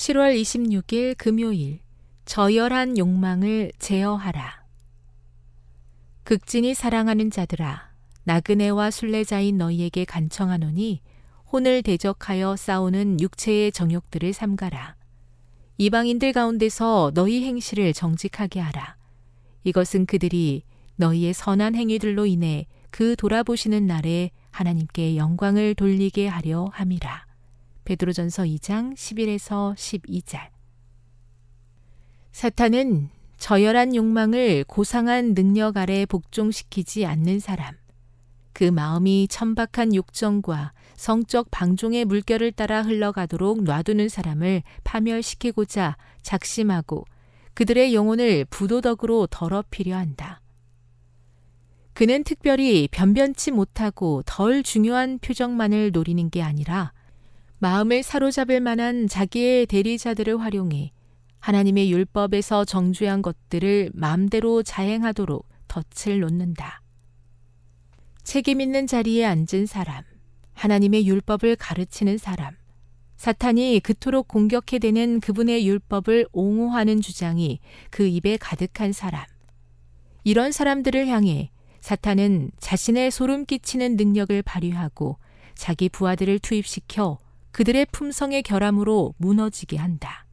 7월 26일 금요일 저열한 욕망을 제어하라. 극진히 사랑하는 자들아 나그네와 순례자인 너희에게 간청하노니 혼을 대적하여 싸우는 육체의 정욕들을 삼가라. 이방인들 가운데서 너희 행실을 정직하게 하라. 이것은 그들이 너희의 선한 행위들로 인해 그 돌아보시는 날에 하나님께 영광을 돌리게 하려 함이라. 베드로전서 2장 11에서 12절. 사탄은 저열한 욕망을 고상한 능력 아래 복종시키지 않는 사람, 그 마음이 천박한 욕정과 성적 방종의 물결을 따라 흘러가도록 놔두는 사람을 파멸시키고자 작심하고 그들의 영혼을 부도덕으로 더럽히려 한다. 그는 특별히 변변치 못하고 덜 중요한 표정만을 노리는 게 아니라 마음을 사로잡을 만한 자기의 대리자들을 활용해 하나님의 율법에서 정죄한 것들을 마음대로 자행하도록 덫을 놓는다. 책임 있는 자리에 앉은 사람, 하나님의 율법을 가르치는 사람, 사탄이 그토록 공격해대는 그분의 율법을 옹호하는 주장이 그 입에 가득한 사람. 이런 사람들을 향해 사탄은 자신의 소름 끼치는 능력을 발휘하고 자기 부하들을 투입시켜 그들의 품성의 결함으로 무너지게 한다.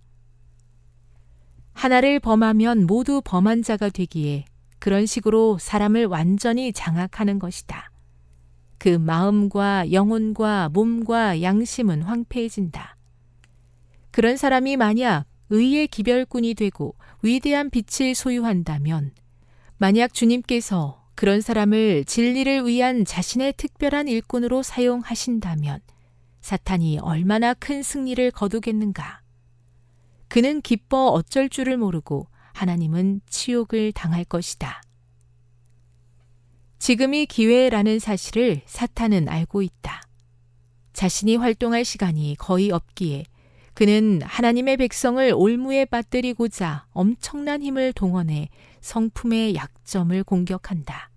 하나를 범하면 모두 범한 자가 되기에 그런 식으로 사람을 완전히 장악하는 것이다. 그 마음과 영혼과 몸과 양심은 황폐해진다. 그런 사람이 만약 의의 기별꾼이 되고 위대한 빛을 소유한다면, 만약 주님께서 그런 사람을 진리를 위한 자신의 특별한 일꾼으로 사용하신다면, 사탄이 얼마나 큰 승리를 거두겠는가. 그는 기뻐 어쩔 줄을 모르고 하나님은 치욕을 당할 것이다. 지금이 기회라는 사실을 사탄은 알고 있다. 자신이 활동할 시간이 거의 없기에 그는 하나님의 백성을 올무에 빠뜨리고자 엄청난 힘을 동원해 성품의 약점을 공격한다.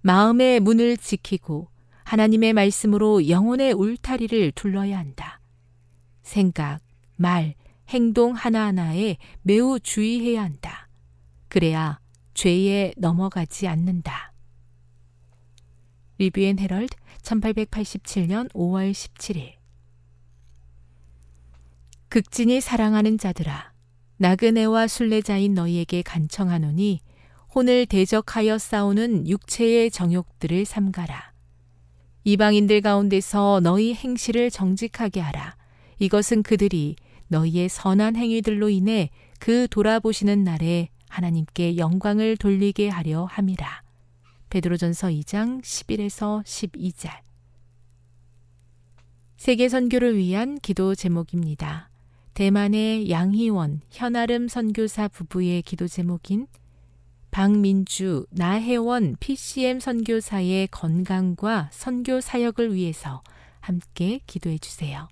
마음의 문을 지키고 하나님의 말씀으로 영혼의 울타리를 둘러야 한다. 생각, 말, 행동 하나하나에 매우 주의해야 한다. 그래야 죄에 넘어가지 않는다. 리뷰앤 헤럴드 1887년 5월 17일 극진히 사랑하는 자들아 나그네와 순례자인 너희에게 간청하노니 혼을 대적하여 싸우는 육체의 정욕들을 삼가라. 이방인들 가운데서 너희 행실을 정직하게 하라. 이것은 그들이 너희의 선한 행위들로 인해 그 돌아보시는 날에 하나님께 영광을 돌리게 하려 함이라. 베드로전서 2장 11에서 12절. 세계 선교를 위한 기도 제목입니다. 대만의 양희원, 현아름 선교사 부부의 기도 제목인 박민주, 나혜원 PCM 선교사의 건강과 선교 사역을 위해서 함께 기도해 주세요.